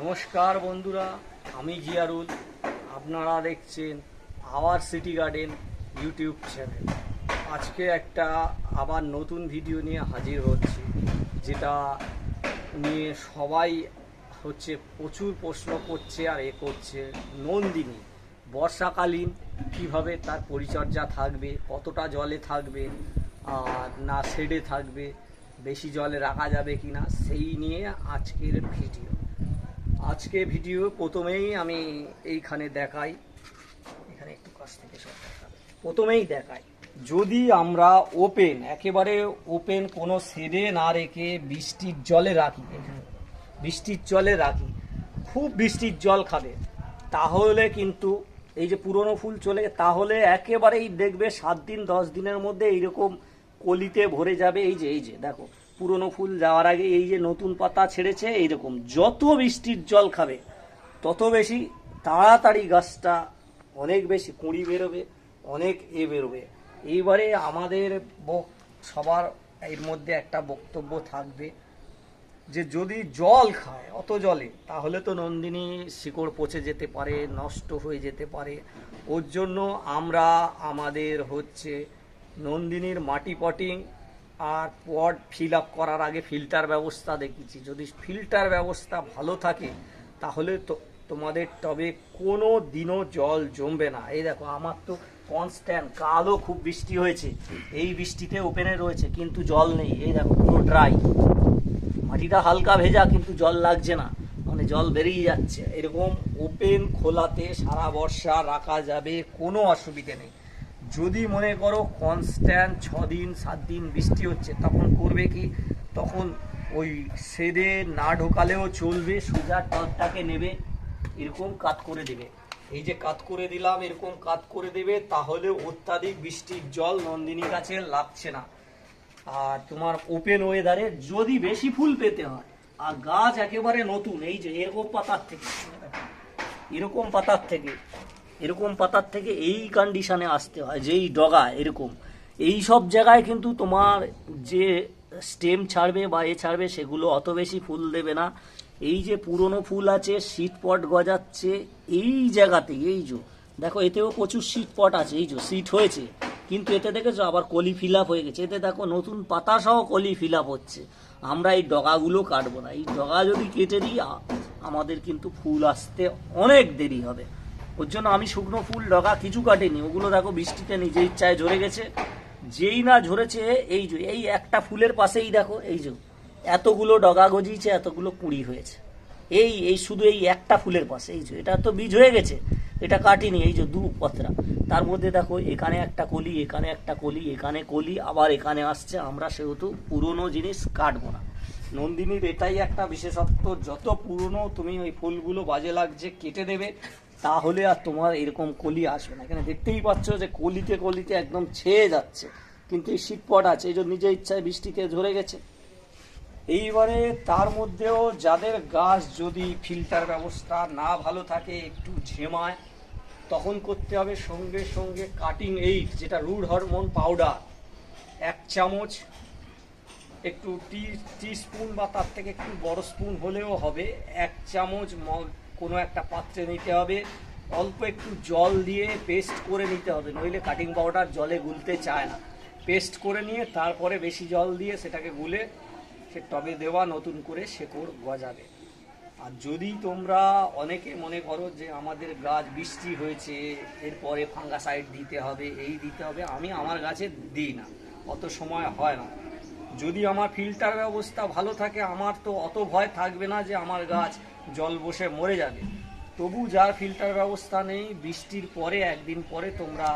নমস্কার বন্ধুরা, আমি জিয়ারুল। আপনারা দেখছেন our city garden YouTube channel. আজকে একটা আবার নতুন ভিডিও নিয়ে হাজির হচ্ছি, যেটা নিয়ে সবাই হচ্ছে প্রচুর প্রশ্ন করছে আর এ করছে। নন্দিনী, বর্ষাকালীন, কীভাবে তার পরিচর্যা থাকবে, কতটা জলে থাকবে, আর না শেডে থাকবে, বেশি জলে রাখা যাবে কিনা, সেই নিয়ে আজকের ভিডিও। আজকে ভিডিও প্রথমেই আমি এইখানে দেখাই এখানে একটু কাছ থেকে সব। প্রথমেই দেখাই, যদি আমরা ওপেন একেবারে ওপেন কোনো শেডে না রেখে বৃষ্টির জলে রাখি বৃষ্টির জলে রাখি, খুব বৃষ্টির জল খাবে, তাহলে কিন্তু এই যে পুরনো ফুল চলে, তাহলে একেবারেই দেখবে সাত দিন, দশ দিনের মধ্যে এইরকম কলিতে ভরে যাবে এই যে এই যে, দেখো পুরনো ফুল যাওয়ার আগে এই যে নতুন পাতা ছেড়েছে, এইরকম। যত বৃষ্টির জল খাবে, তত বেশি তাড়াতাড়ি গাছটা অনেক বেশি কুঁড়ি বেরোবে, অনেক এ বেরোবে। এইবারে আমাদের সবার এর মধ্যে একটা বক্তব্য থাকবে যে, যদি জল খায়, অত জলে, তাহলে তো নন্দিনী শিকড় পচে যেতে পারে, নষ্ট হয়ে যেতে পারে। ওর জন্য আমরা, আমাদের হচ্ছে নন্দিনীর মাটি পটিং আর পড ফিল আপ করার আগে ফিল্টার ব্যবস্থা দেখেছি। যদি ফিল্টার ব্যবস্থা ভালো থাকে, তাহলে তো তোমাদের টবে কোনো দিনও জল জমবে না। এই দেখো, আমার তো কনস্ট্যান্ট কালও খুব বৃষ্টি হয়েছে। এই বৃষ্টিতে ওপেনে রয়েছে, কিন্তু জল নেই। এই দেখো, পুরো ড্রাই মাটিটা হালকা ভেজা, কিন্তু জল লাগছে না। মানে জল বেরিয়ে যাচ্ছে। এরকম ওপেন খোলাতে সারা বর্ষা রাখা যাবে, কোনো অসুবিধে নেই। যদি মনে করো কনস্ট্যান্ট ছ দিন সাত দিন বৃষ্টি হচ্ছে, তখন করবে কি? তখন ওই সেদে না ঢোকালেও চলবে, সোজা টবটাকে নেবে, এরকম কাত করে দেবে। এই যে কাত করে দিলাম, এরকম কাত করে দেবে, তাহলে অত্যাধিক বৃষ্টির জল নন্দিনী গাছে লাগছে না। আর তোমার ওপেন ওয়েদারে যদি বেশি ফুল পেতে হয়, আর গাছ একেবারে নতুন, এই যে এরকম পাতার থেকে, এরকম পাতার থেকে এরকম পাতার থেকে এই কন্ডিশনে আসতে হয়, যেই ডগা এরকম। এই সব জায়গায় কিন্তু তোমার যে স্টেম ছাড়বে বা এ ছাড়বে, সেগুলো অত বেশি ফুল দেবে না। এই যে পুরনো ফুল আছে, শীত পট গজাচ্ছে, এই জায়গাতে, এই যে, দেখো এতেও প্রচুর শীত পট আছে, এই যে, শীত হয়েছে। কিন্তু এতে দেখেছ আবার কলি ফিল হয়ে গেছে। এতে দেখো নতুন পাতা সহ কলি ফিল হচ্ছে। আমরা এই ডগাগুলো কাটবো না। এই ডগা যদি কেটে দিই আমাদের কিন্তু ফুল আসতে অনেক দেরি হবে। ওর জন্য আমি শুকনো ফুল, ডগা কিছু কাটিনি। ওগুলো দেখো বৃষ্টিতে নিজে ইচ্ছায় ঝরে গেছে। যেই না ঝরেছে, এই যে, এই একটা ফুলের পাশেই দেখো, এই যে, এতগুলো ডগা গজিয়েছে, এতগুলো কুড়ি হয়েছে। এই এই শুধু এই একটা ফুলের পাশে, এই যে, এটা তো বীজ হয়ে গেছে, এটা কাটিনি, এই যে দু পত্রা। তার মধ্যে দেখো, এখানে একটা কলি, এখানে একটা কলি, এখানে কলি, আবার এখানে আসছে। আমরা সেহেতু পুরনো জিনিস কাটবো না। নন্দিনীর এটাই একটা বিশেষত্ব, যত পুরনো তুমি ওই ফুলগুলো বাজে লাগছে, কেটে দেবে তাহলে আর তোমার এরকম কলি আসবে না। এখানে দেখতেই পাচ্ছ যে কলিতে কলিতে একদম ছেয়ে যাচ্ছে। কিন্তু এই শীতপট আছে, এই যে নিজের ইচ্ছায় বৃষ্টিতে ঝরে গেছে। এইবারে তার মধ্যেও যাদের গাছ যদি ফিল্টার ব্যবস্থা না ভালো থাকে, একটু ঝেমায়, তখন করতে হবে সঙ্গে সঙ্গে কাটিং এইট যেটা রুড হরমোন পাউডার এক চামচ, একটু টি টি স্পুন বা তার থেকে একটু বড় স্পুন হলেও হবে। এক চামচ মগ কোনো একটা পাত্রে নিতে হবে। অল্প একটু জল দিয়ে পেস্ট করে নিতে হবে, নইলে কাটিং পাউডার জলে গুলতে চায় না। পেস্ট করে নিয়ে তারপরে বেশি জল দিয়ে সেটাকে গুলে সে টবে দেওয়া, নতুন করে শেকড় গজাবে। আর যদি তোমরা অনেকে মনে করো যে আমাদের গাছ বৃষ্টি হয়েছে, এরপরে ফাঙ্গাসাইড দিতে হবে, এই দিতে হবে, আমি আমার গাছে দিই না, অত সময় হয় না। যদি আমার ফিল্টার ব্যবস্থা ভালো থাকে, আমার তো অত ভয় থাকবে না যে আমার গাছ জল বসে মরে যাবে। তবু যার ফিল্টার ব্যবস্থা নেই, বৃষ্টির পরে, একদিন পরে তোমরা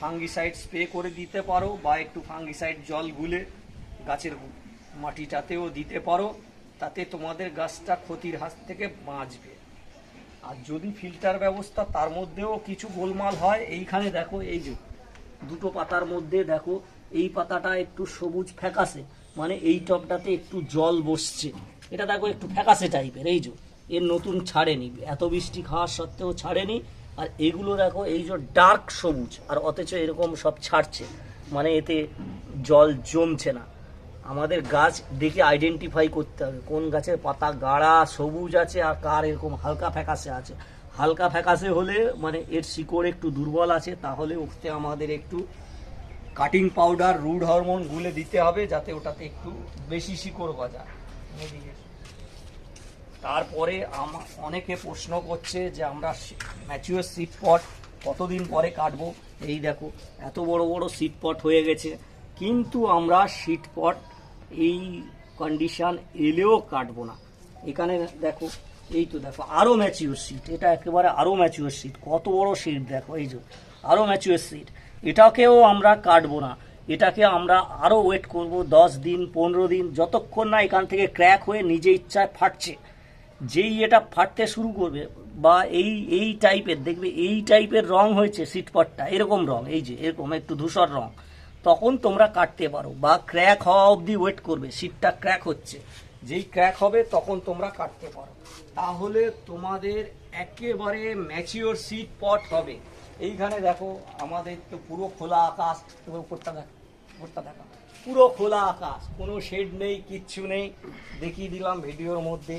ফাঙ্গিসাইড স্প্রে করে দিতে পারো বা একটু ফাঙ্গিসাইড জল গুলে গাছের মাটিটাতেও দিতে পারো, তাতে তোমাদের গাছটা ক্ষতির হাত থেকে বাঁচবে। আর যদি ফিল্টার ব্যবস্থা তার মধ্যেও কিছু গোলমাল হয়, এইখানে দেখো এই যে দুটো পাতার মধ্যে দেখো, এই পাতাটা একটু সবুজ ফ্যাকাসে মানে এই টবটাতে একটু জল বসছে। এটা দেখো একটু ফ্যাকাসে টাইপের এই যে। এর নতুন ছাড়েনি। এত বৃষ্টি খাওয়ার সত্ত্বেও ছাড়েনি। আর এগুলো দেখো, এই যে ডার্ক সবুজ, আর অথচ এরকম সব ছাড়ছে। মানে এতে জল জমছে না। আমাদের গাছ দেখে আইডেন্টিফাই করতে হবে, কোন গাছের পাতা গাঢ়া, সবুজ আছে, আর কার এরকম হালকা ফ্যাকাশে আছে। হালকা ফ্যাকাশে হলে মানে এর শিকড় একটু দুর্বল আছে, তাহলে ওতে আমাদের একটু কাটিং পাউডার রুড হরমোন গুলে দিতে হবে, যাতে ওটাতে একটু বেশি শিকড় এদিকে। তারপরে অনেকে প্রশ্ন করছে যে আমরা ম্যাচিওর সিট পট কতদিন পরে কাটবো? এই দেখো, এত বড় বড় সিট পট হয়ে গেছে। কিন্তু আমরা সিট পট এই কন্ডিশন এলেও কাটবো না। এখানে দেখো, এই তো দেখো আরও ম্যাচিওর সিট এটা একেবারে আরও ম্যাচিওর সিট কত বড় সিট দেখো, এই যে আরও ম্যাচিওর সিট এটাকেও আমরা কাটবো না। এটাকে আমরা আরও ওয়েট করব দশ দিন, পনেরো দিন, যতক্ষণ না এখান থেকে ক্র্যাক হয়ে নিজে ইচ্ছায় ফাটছে। যেই এটা ফাটতে শুরু করবে বা এই এই টাইপের দেখবে এই টাইপের রং হয়েছে সিটপটটা এরকম রং, এই যে, এরকম একটু ধূসর রং, তখন তোমরা কাটতে পারো বা ক্র্যাক হওয়া অবধি ওয়েট করবে সিটটা ক্র্যাক হচ্ছে। যেই ক্র্যাক হবে, তখন তোমরা কাটতে পারো। তাহলে তোমাদের একেবারে ম্যাচিওর সিট পট হবে। এইখানে দেখো, আমাদের তো পুরো খোলা আকাশ উপরটা দেখো উপরটা দেখো। পুরো খোলা আকাশ, কোনো শেড নেই, কিচ্ছু নেই। দেখিয়ে দিলাম ভিডিওর মধ্যে।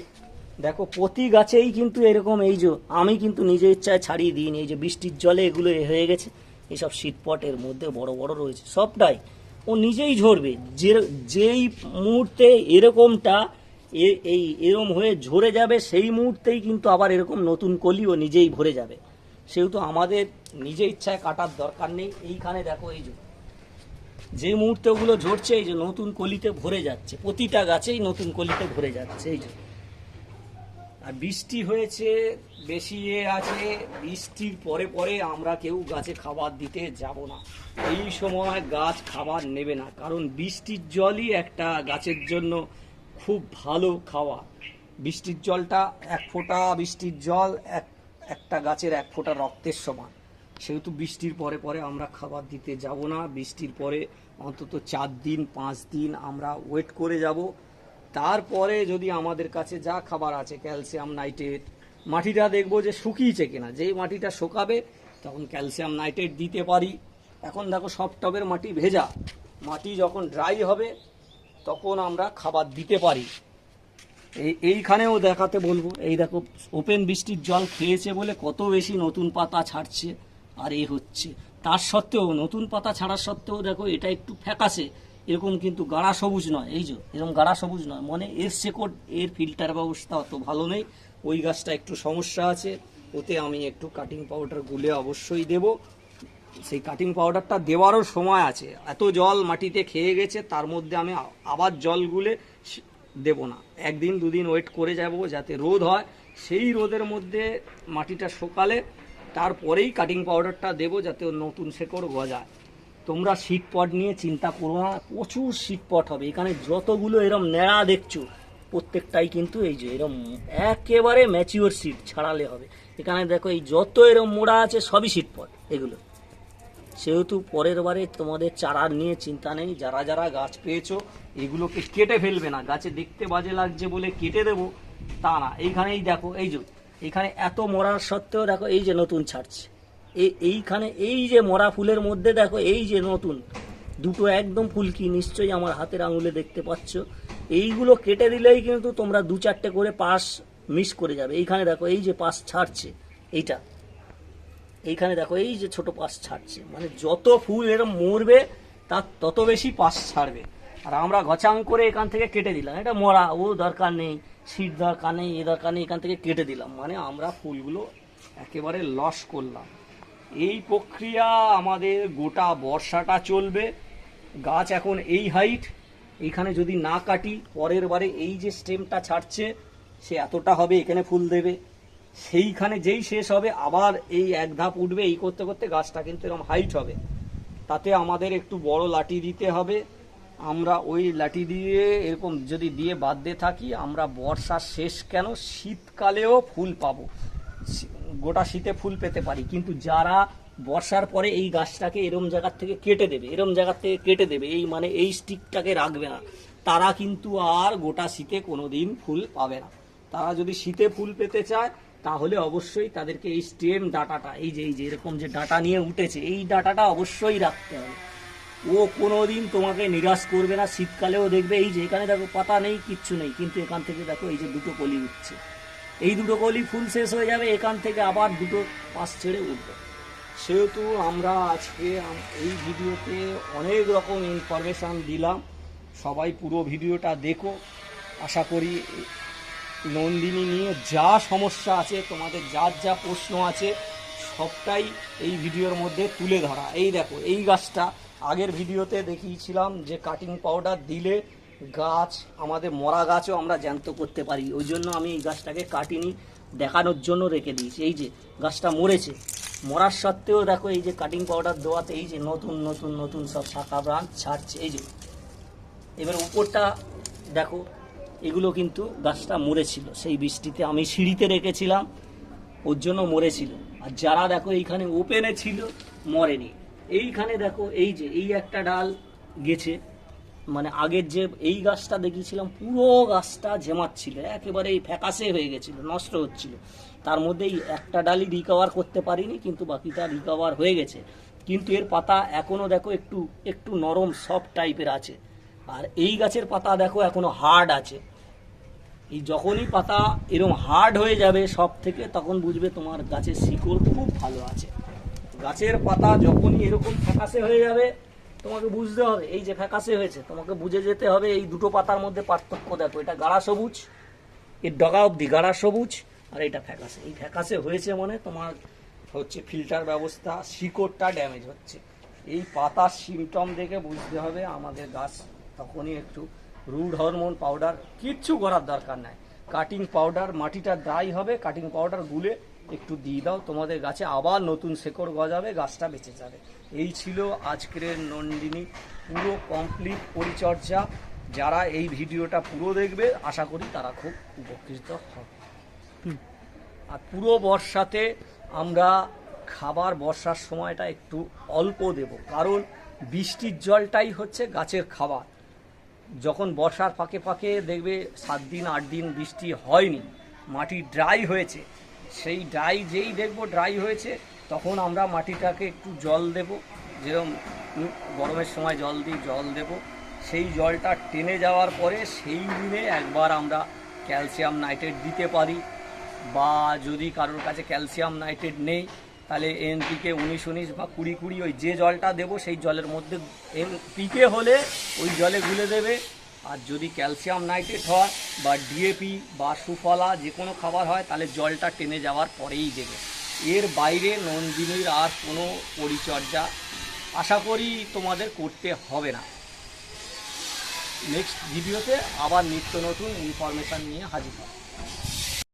দেখো, প্রতি গাছেই কিন্তু এরকম এই যে আমি কিন্তু নিজের ইচ্ছায় ছাড়িয়ে দিইনি, এই যে বৃষ্টির জলে এগুলো হয়ে গেছে এইসব শীতপটের মধ্যে বড় বড় রয়েছে, সবটাই। ও নিজেই ঝরবে, যে, যেই মুহূর্তে এরকমটা এই এরম হয়ে ঝরে যাবে, সেই মুহূর্তেই কিন্তু আবার এরকম নতুন কলি ও নিজেই ভরে যাবে। সেহেতু আমাদের নিজে ইচ্ছায় কাটার দরকার নেই, এইখানে দেখো এই যে যে মুহূর্তে ওগুলো ঝরছে, এই যে নতুন কলিতে ভরে যাচ্ছে, প্রতিটা গাছেই নতুন কলিতে ভরে যাচ্ছে, এই যে। আর বৃষ্টি হয়েছে, বেশি এ আছে, বৃষ্টির পরে পরে আমরা কেউ গাছে খাবার দিতে যাব না। এই সময় গাছ খাবার নেবে না, কারণ বৃষ্টির জলই একটা গাছের জন্য খুব ভালো খাওয়া। বৃষ্টির জলটা এক ফোঁটা বৃষ্টির জল এক, একটা গাছের এক ফোঁটা রক্তের সমান। সেহেতু বৃষ্টির পরে পরে আমরা খাবার দিতে যাব না, বৃষ্টির পরে অন্তত চার দিন, পাঁচ দিন আমরা ওয়েট করে যাব। তারপরে যদি আমাদের কাছে যা খাবার আছে, ক্যালসিয়াম নাইট্রেট, মাটিটা দেখব যে শুকিয়েছে কিনা। যেই মাটিটা শুকাবে, তখন ক্যালসিয়াম নাইট্রেট দিতে পারি। এখন দেখো সব টবের মাটি ভেজা। মাটি যখন ড্রাই হবে, তখন আমরা খাবার দিতে পারি। এই, এইখানেও দেখাতে বলব, এই দেখো, ওপেন বৃষ্টির জল খেয়েছে বলে কত বেশি নতুন পাতা ছাড়ছে, আর এ হচ্ছে। তার সত্ত্বেও, নতুন পাতা ছাড়ার সত্ত্বেও দেখো, এটা একটু ফ্যাকাসে এরকম কিন্তু গাঢ়া সবুজ নয়, এই যে, এরকম গাঢ়া সবুজ নয়। মানে এর শেকড়, এর ফিল্টার ব্যবস্থা অত ভালো নেই। ওই গাছটা একটু সমস্যা আছে, ওতে আমি একটু কাটিং পাউডার গুলে অবশ্যই দেবো। সেই কাটিং পাউডারটা দেওয়ারও সময় আছে। এত জল মাটিতে খেয়ে গেছে, তার মধ্যে আমি আবার জল গুলে দেবো না। একদিন দুদিন ওয়েট করে যাব যাতে রোদ হয়। সেই রোদের মধ্যে মাটিটা শুকালে, তারপরেই কাটিং পাউডারটা দেবো যাতে নতুন শেকড় গজায়। তোমরা শীত পট নিয়ে চিন্তা করো না, প্রচুর শীত পট হবে। এখানে যতগুলো এরম ন্যাড়া দেখছ, প্রত্যেকটাই কিন্তু এই যে এরম একেবারে ম্যাচিওর সিট ছাড়ালে হবে। এখানে দেখো এই যত এরম মোড়া আছে, সবই শীত পট এগুলো। সেহেতু পরের বারে তোমাদের চারা নিয়ে চিন্তা নেই। যারা যারা গাছ পেয়েছ, এগুলোকে কেটে ফেলবে না। গাছে দেখতে বাজে লাগছে বলে কেটে দেবো, তা না। এইখানেই দেখো, এই যে, এখানে এত মরার সত্ত্বেও দেখো এই যে নতুন ছাড়ছে। এইখানে এই যে মরা ফুলের মধ্যে দেখো, এই যে নতুন, দুটো একদম ফুলকি, নিশ্চয়ই আমার হাতের আঙুলে দেখতে পাচ্ছ। এইগুলো কেটে দিলেই কিন্তু তোমরা দু চারটে করে পাশ মিস করে যাবে। এইখানে দেখো, এই যে পাশ ছাড়ছে, এইটা। এইখানে দেখো, এই যে ছোট পাশ ছাড়ছে। মানে যত ফুল এরম মরবে, তার তত বেশি পাশ ছাড়বে। আর আমরা গচাং করে এখান থেকে কেটে দিলাম। এটা মরা, ও দরকার নেই, শীত দরকার নেই, এ দরকার নেই, এখান থেকে কেটে দিলাম। মানে আমরা ফুলগুলো একেবারে লস করলাম। এই প্রক্রিয়া আমাদের গোটা বর্ষাটা চলবে। গাছ এখন এই হাইট এইখানে যদি না কাটি, পরের বারে এই যে স্টেমটা ছাড়ছে, সে এতটা হবে এখানে ফুল দেবে। সেইখানে যেই শেষ হবে, আবার এই এক ধাপ উঠবে, এই করতে করতে গাছটা কিন্তু এরকম হাইট হবে। তাতে আমাদের একটু বড় লাঠি দিতে হবে। আমরা ওই লাঠি দিয়ে এরকম যদি দিয়ে বাদ দিয়ে থাকি, আমরা বর্ষার শেষ কেন? শীতকালেও ফুল পাবো। গোটা শীতে ফুল পেতে পারি। কিন্তু যারা বর্ষার পরে এই গাছটাকে এরম জায়গার থেকে কেটে দেবে, এরম জায়গার থেকে কেটে দেবে, এই মানে এই স্টিকটাকে রাখবে না, তারা কিন্তু আর গোটা শীতে কোনো দিন ফুল পাবে না। তারা যদি শীতে ফুল পেতে চায়, তাহলে অবশ্যই তাদেরকে এই স্টেম ডাটাটা, এই যে এই যে, এরকম যে ডাটা নিয়ে উঠেছে, এই ডাটাটা অবশ্যই রাখতে হবে। ও কোনো দিন তোমাকে নিরাশ করবে না, শীতকালেও দেখবে, এই যে, এখানে দেখো পাতা নেই, কিচ্ছু নেই, কিন্তু এখান থেকে দেখো এই যে দুটো কলি উঠছে। এই দুটো কলি ফুল শেষ হয়ে যাবে, এখান থেকে আবার দুটো পাশ ছেড়ে উঠবে। সেহেতু আমরা আজকে এই ভিডিওতে অনেক রকম ইনফরমেশান দিলাম। সবাই পুরো ভিডিওটা দেখো। আশা করি নন্দিনী নিয়ে যা সমস্যা আছে, তোমাদের যার যা প্রশ্ন আছে, সবটাই এই ভিডিওর মধ্যে তুলে ধরা। এই দেখো, এই গাছটা আগের ভিডিওতে দেখিয়েছিলাম যে কাটিং পাউডার দিলে গাছ, আমাদের মরা গাছও আমরা জ্যান্ত করতে পারি। ওই জন্য আমি এই গাছটাকে কাটিনি, দেখানোর জন্য রেখে দিয়েছি। এই যে, গাছটা মরেছে। মরার সত্ত্বেও দেখো এই যে কাটিং পাউডার দেওয়াতে এই যে নতুন নতুন নতুন সব শাখা ব্রাঞ্চ ছাড়ছে। এই যে, এবার উপরটা দেখো, এগুলো কিন্তু গাছটা মরেছিল। সেই বৃষ্টিতে আমি সিঁড়িতে রেখেছিলাম, ওর জন্য মরেছিল। আর যারা দেখো এইখানে ওপেনে ছিল, মরেনি। এইখানে দেখো এই যে, এই একটা ডাল গেছে। মানে আগের যে এই গাছটা দেখিয়েছিলাম, পুরো গাছটা জেমাচ্ছিল একেবারে ফ্যাকাসে হয়ে গেছিল, নষ্ট হচ্ছিল। তার মধ্যে এই একটা ডালি রিকভার করতে পারিনি, কিন্তু বাকিটা রিকভার হয়ে গেছে। কিন্তু এর পাতা এখনও দেখো একটু একটু নরম সফট টাইপের আছে। আর এই গাছের পাতা দেখো এখনও হার্ড আছে। এই যখনই পাতা এরকম হার্ড হয়ে যাবে সব থেকে, তখন বুঝবে তোমার গাছের শিকড় খুব ভালো আছে। গাছের পাতা যখনই এরকম ফ্যাকাসে হয়ে যাবে তোমাকে বুঝতে হবে, এই যে ফ্যাকাসে হয়েছে, তোমাকে বুঝে যেতে হবে এই দুটো পাতার মধ্যে পার্থক্য দেখো। এটা গাঢ়া সবুজ, এর ডগা অবধি গাঢ়া সবুজ, আর এটা ফ্যাকাসে এই ফ্যাকাসে হয়েছে মানে তোমার হচ্ছে ফিল্টার ব্যবস্থা, শিকড়টা ড্যামেজ হচ্ছে। এই পাতার সিমটম দেখে বুঝতে হবে, আমাদের গাছ তখনই একটু রুড হরমোন পাউডার কিচ্ছু করার দরকার নাই। কাটিং পাউডার মাটিটা ড্রাই হবে কাটিং পাউডার গুলে একটু দিয়ে দাও, তোমাদের গাছে আবার নতুন শেকড় গজাবে, গাছটা বেঁচে যাবে। এই ছিল আজকের নন্দিনী। পুরো কমপ্লিট পরিচর্যা। যারা এই ভিডিওটা পুরো দেখবে, আশা করি তারা খুব উপকৃত হবে। আর পুরো বর্ষাতে আমরা খাবার বর্ষার সময়টা একটু অল্প দেব। কারণ বৃষ্টির জলটাই হচ্ছে গাছের খাবার। যখন বর্ষার ফাঁকে ফাঁকে দেখবে, সাত দিন, আট দিন বৃষ্টি হয়নি, মাটি ড্রাই হয়েছে। সেই ড্রাই যেই দেখব ড্রাই হয়েছে, তখন আমরা মাটিটাকে একটু জল দেব। যেরকম গরমের সময় জল দিই, জল দেব। সেই জলটা টেনে যাওয়ার পরে সেই দিনে একবার আমরা ক্যালসিয়াম নাইট্রেট দিতে পারি। বা যদি কারোর কাছে ক্যালসিয়াম নাইট্রেট নেই, তাহলে এনপিকে উনিশ উনিশ বা কুড়ি কুড়ি ওই যে জলটা দেবো, সেই জলের মধ্যে এনপিকে হলে ওই জলে গুলে দেবে। আর যদি ক্যালসিয়াম নাইট্রেট হয় বা ডিএপি বা সুফলা যে কোনো খাবার হয়, তাহলে জলটা টেনে যাওয়ার পরেই দেবে। এর বাইরে নন্দিনীর আর কোনো পরিচর্যা আশা করি তোমাদের করতে হবে না। নেক্সট ভিডিওতে আবার নিত্য নতুন ইনফরমেশান নিয়ে হাজির হবে।